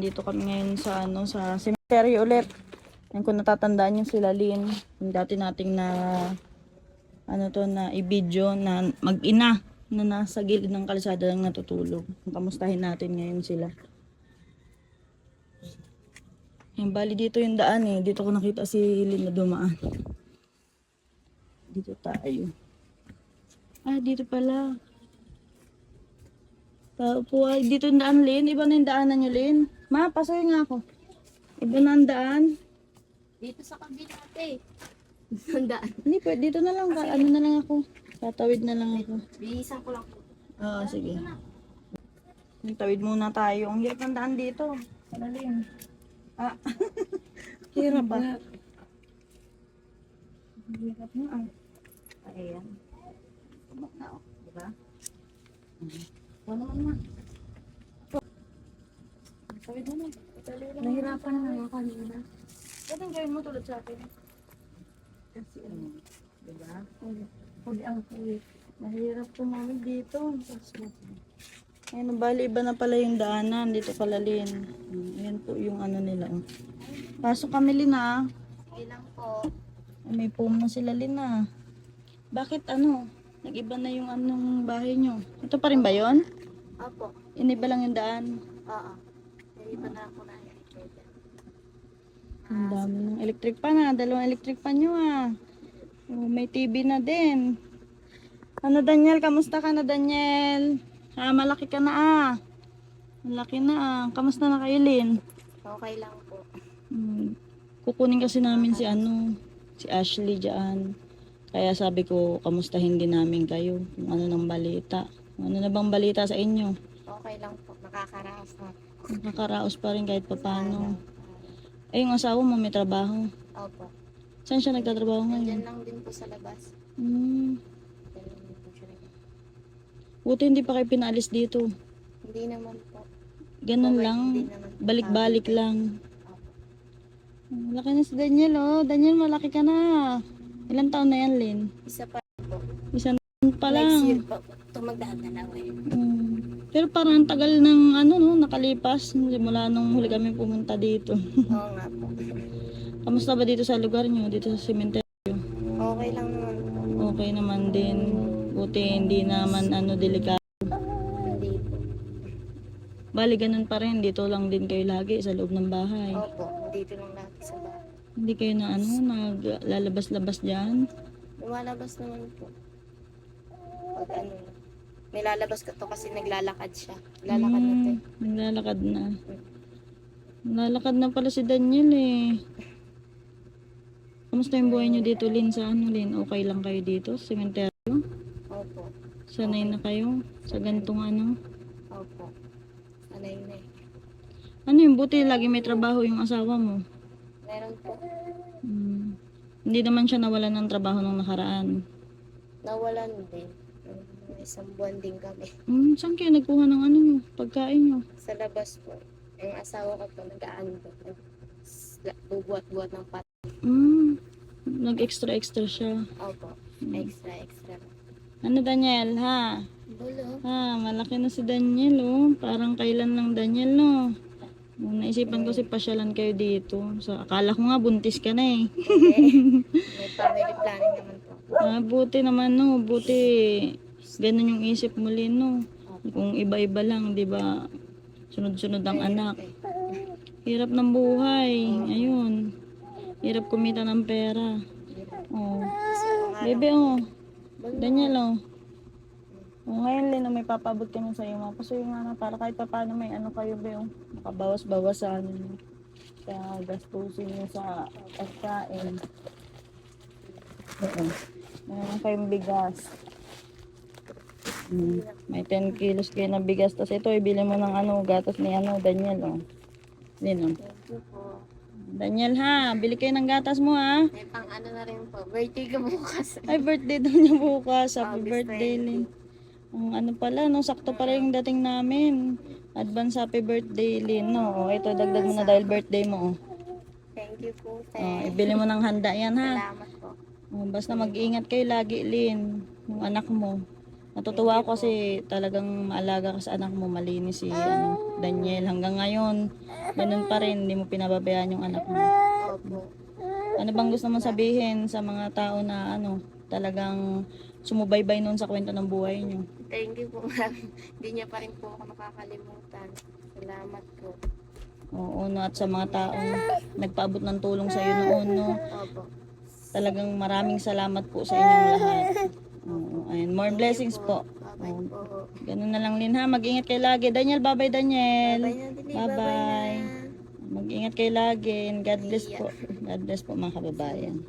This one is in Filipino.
nandito kami ngayon sa ano sa cemetery ulit. Yan kung natatandaan niyo sila Lin, yung dati nating na ano to na i-video na mag-ina na nasa gilid ng kalsada lang natutulog. Kamustahin natin ngayon sila. Yan, bali dito yung daan eh. Dito ko nakita si Lin na dumaan. Dito tayo. Ah, dito pala. Tao po dito yung daan, Lin. Iba na yung daanan nyo, Lin. Ma, pasoy nga ako. Iba na ang daan. Dito sa kabila ate. Sandaan. Hindi, pwede. Dito na lang. Ka- ano na lang ako. Tatawid na lang ako. Bihisan ko lang po. Oo, sige. Tawid muna tayo. Ang hirap ng daan dito. Ano, Lin? Ah. hirap ba? Hirap na ah. Ayan. Tumak na oh. Diba? Ano naman ma? Tawid mo na. Itali lang. Nahirapan na ako kanina. Pwede gawin mo tulad sa akin. Kasi ano, diba? Huli ang kulit. Mahirap tumawid dito. Ayun, bali iba na pala yung daanan. Dito pala Lin. Hmm, Ayan po yung ano nila. oh. Pasok kami Lin ah. Ilang po. Ay, may na sila Lin ah. Bakit ano? Nag-iba na yung anong bahay nyo. Ito pa rin ba yon? Opo. Iniba lang yung daan. Oo. Dito na ako na. Ang dami ng electric pan ah. Dalawang electric pan nyo ah. Oh, may TV na din. Ano Daniel? Kamusta ka na Daniel? Ah, malaki ka na ah. Malaki na ah. Kamusta na kayo Lin? Okay lang po. Hmm. Kukunin kasi namin si ano, si Ashley dyan. Kaya sabi ko, kamustahin din namin kayo. Kung ano ng balita. Kung Ano na bang balita sa inyo? Okay lang po. Nakakaraos na. Nakakaraos pa rin kahit papano. Eh, yung asawa mo may trabaho. Opo. Saan siya nagtatrabaho Nandyan ngayon? lang din po sa labas. Hmm. Ganun din po siya. Buti hindi pa kayo pinaalis dito. Hindi naman po. Ganun Okay, lang. hindi naman. Balik-balik lang. Opo. Malaki na si Daniel, oh. Daniel, malaki ka na. Ilang taon na yan, Lin? Isa pa po. Isang taon pa Next year lang. po. Ito magdadalawa eh. Mm. Pero parang ang tagal ng ano no, nakalipas simula nung huli kami pumunta dito. Oo nga po. Kamusta ba dito sa lugar nyo? Dito sa cemetery? Okay lang naman po. Okay naman din. Buti hindi naman ano delikado. Hindi po. Bali ganun pa rin. Dito lang din kayo lagi sa loob ng bahay. Opo. Dito lang lagi sa bahay. Hindi kayo na ano, naglalabas-labas dyan. Lumalabas naman po. Pag ano, nilalabas ko to kasi naglalakad siya. Naglalakad na to. eh. Hmm, Naglalakad na. Naglalakad na pala si Daniel eh. Kamusta yung buhay nyo dito, Lin? Sa ano, Lin? Okay lang kayo dito? Sa cemetery? Opo. Sanay na kayo? Sa gantong ano? Opo. Sanay na eh. Ano yung buti? Lagi may trabaho yung asawa mo. Meron po. Hmm. Hindi naman siya nawalan ng trabaho nung nakaraan. Nawalan din. Mm, Isang buwan din kami. Hmm, saan kayo nagkuha ng ano nyo? Pagkain nyo? Sa labas po. Yung asawa ko po nag-aano po. nag- Bubuhat-buhat ng pat. Hmm. Nag-extra-extra siya. Opo. Hmm. Extra, extra. Ano Daniel, ha? Bulo. Ha, malaki na si Daniel, oh. Parang kailan lang Daniel, no? Nung naisipan ko si pasyalan kayo dito. So, akala ko nga buntis ka na eh. Hindi. May family planning naman po. Ah, buti naman, no. Buti ganun yung isip mo, Lin, no. Kung iba-iba lang, di ba? Sunod-sunod ang anak. Hirap ng buhay. Ayun. Hirap kumita ng pera. Oh. Bebe, oh. Daniel, oh. Oh, ngayon, Lin, oh, may papabot kami sa iyo. Mapasuyo nga na para kahit pa paano may ano kayo, be, oh. Makabawas-bawas sa nyo. Sa gastusin nyo sa pagkain. Oo. Meron kayong bigas. Mm. May 10 kilos kayo na bigas. Tapos ito, ibili mo ng ano, gatas ni ano, Daniel, oh. Oh. Thank you po. Daniel, ha? Bili kayo ng gatas mo, ha? May pang ano na rin po. Birthday ko bukas. Ay, birthday daw niya bukas. Happy August birthday, 20. Lin. Ang ano pala, no? Sakto pala yung dating namin. Advance happy birthday, Lin, no? O, ito, dagdag mo na dahil birthday mo, oh. Thank you po, O, Te. ibili mo ng handa yan, ha? Salamat po. O, basta mag-ingat kayo lagi, Lin. Yung anak mo. Natutuwa ako kasi talagang maalaga ka sa anak mo, malinis si ano, Daniel. Hanggang ngayon, ganun pa rin, hindi mo pinababayaan yung anak mo. Opo. Ano bang gusto mong sabihin sa mga tao na ano, talagang sumubaybay noon sa kwento ng buhay niyo? Thank you po, ma'am. Hindi niya pa rin po ako makakalimutan. Salamat po. Oo, no, at sa mga taong nagpaabot ng tulong sa iyo noon, no. Opo. Talagang maraming salamat po sa inyong lahat. Oo, ayun. More blessings po. Ganun na lang, Lin, ha? Mag-ingat kayo lagi. Daniel, bye-bye, Daniel. Bye-bye. Mag-ingat kayo lagi. and God bless po. God bless po, mga kababayan.